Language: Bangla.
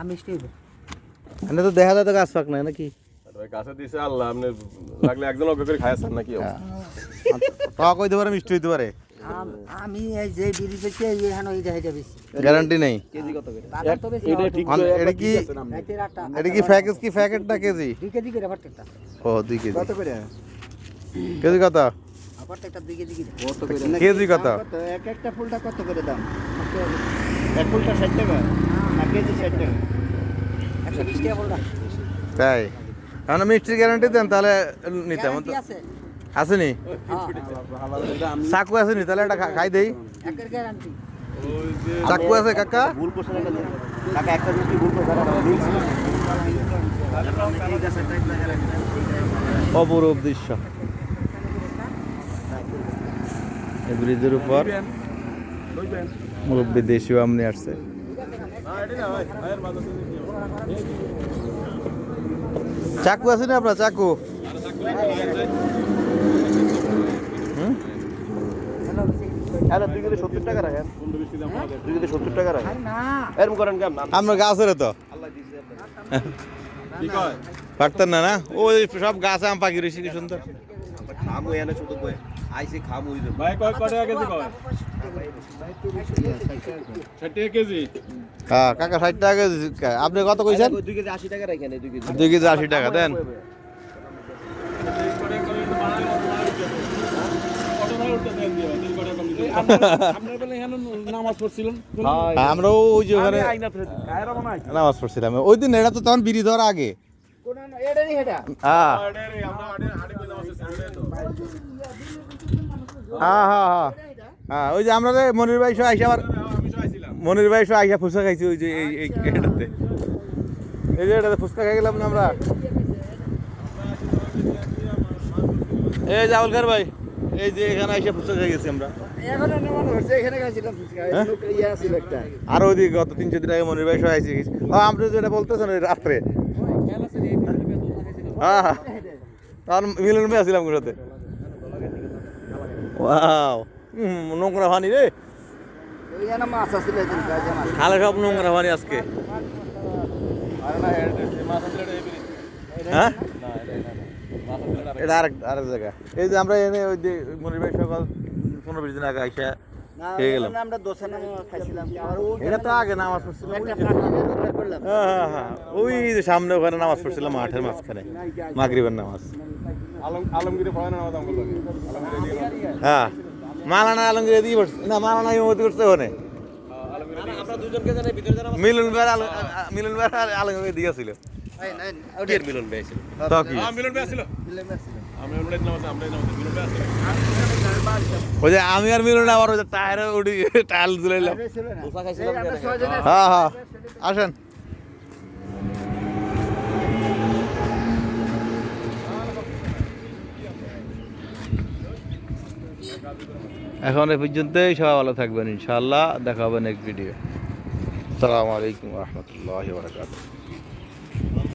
আমি মিষ্টি তো দেখা যায় তো গাছ পাক নাই নাকি? গাছে দিছে আল্লাহ আপনি লাগলে একজন অজ্ঞ করে খাইছেন নাকি টক হইতে পারে মিষ্টি হইতে পারে? আমি এই যে বিড়ি পেয়েছি এই এখানে এই বেশি গ্যারান্টি নেই। বাদাম তো বেশি এটা ঠিক এটা কি এটা কি প্যাকেজ কি প্যাকেট না কেজি? দুই কেজি করে প্রত্যেকটা ও দুই কেজি। কত করে? কেজি কত? প্রত্যেকটা কেজি কত করে? কেজি কত? এক একটা ফুলটা কত করে দাম? এক ফুলটা ষাট টাকা। তাই? এখন মিষ্টির গ্যারান্টি দেন তাহলে নিতাম তো আসেনি? হ্যাঁ। চাকু আসেনি তাহলে এটা খাই দেই। চাকু আছে কাকা। অপরূপ দৃশ্য। ব্রিজের উপর মুরব্বী দেশীয় আমনি আসছে। চাকু আছে না আপনার? চাকু। গাছের তো? পারতেন না না? ওই সব গাছ আম পাখি রয়েছে কি সুন্দর। খামু এনে শুধু আইসি খামু ওই ভাই কয় কয় টাকা কেজি কয়? ষাট টাকা হ্যাঁ কাকা ষাট টাকা কেজি। আপনি কত কইছেন? দুই কেজি আশি টাকা রাখেন দুই কেজি। আশি টাকা দেন। হ্যাঁ, আমরাও ওই যে ওখানে নামাজ পড়ছিলাম। ওই দিন এটা তো তখন বিড়ি ধর আগে। হ্যাঁ। হ্যাঁ হ্যাঁ হ্যাঁ। হ্যাঁ ওই যে আমরা যে মনির ভাই সহ আইসা আবার মনির ভাই সহ আইসা ফুচকা খাইছি ওই যে এই এই এটাতে। এই যে এটাতে ফুচকা খাই গেলাম না আমরা? এই জাউলকার ভাই এই যে এখানে আইসা ফুচকা খাই গেছি আমরা। হ্যাঁ? আর ওইদিকে গত তিন চার দিন আগে মনির ভাই সহ আইসি যেটা বলতেছেন ওই রাত্রে। হ্যাঁ। তখন মিলন ভাই হুম, নোংরা পানি রে। খালে সব নোংরা পানি আজকে। হ্যাঁ? এটা আরেক আরেক জায়গা। এই যে আমরা এনে ওই যে মনির ভাই সকাল পনেরো বিশ দিন আগে আইসা খেয়ে গেলাম। আমরা দোসা নাম খাইছিলাম এটা তো আগে নামাজ পড়ছিলাম হ্যাঁ হ্যাঁ হ্যাঁ। ওই যে সামনে ওখানে নামাজ পড়ছিলাম মাঠের মাঝখানে মাগরিবের নামাজ। আলমগীরে পড়ায় না হ্যাঁ। মালানা আলমগীর এদিকে পড়ছে। না মালানা ইমতি করছে ওখানে। আমরা দুজনকে জানাই ভিতরে জানা মিলন ভাই মিলন ভাই আলমগীর এদিকে ছিল মিলন ভাই ছিল। হ্যাঁ মিলন ভাই আসছিল। ওই যে আমি আর মিলন আবার ওই যে টায়ারে উঠি টায়াল হ্যাঁ হ্যাঁ। আসেন। এখন এ পর্যন্তই সবাই ভালো থাকবেন ইনশাআল্লাহ। দেখা হবে নেক্সট ভিডিও আসসালামু আলাইকুম রহমতুল্লাহ বারকাতুহ।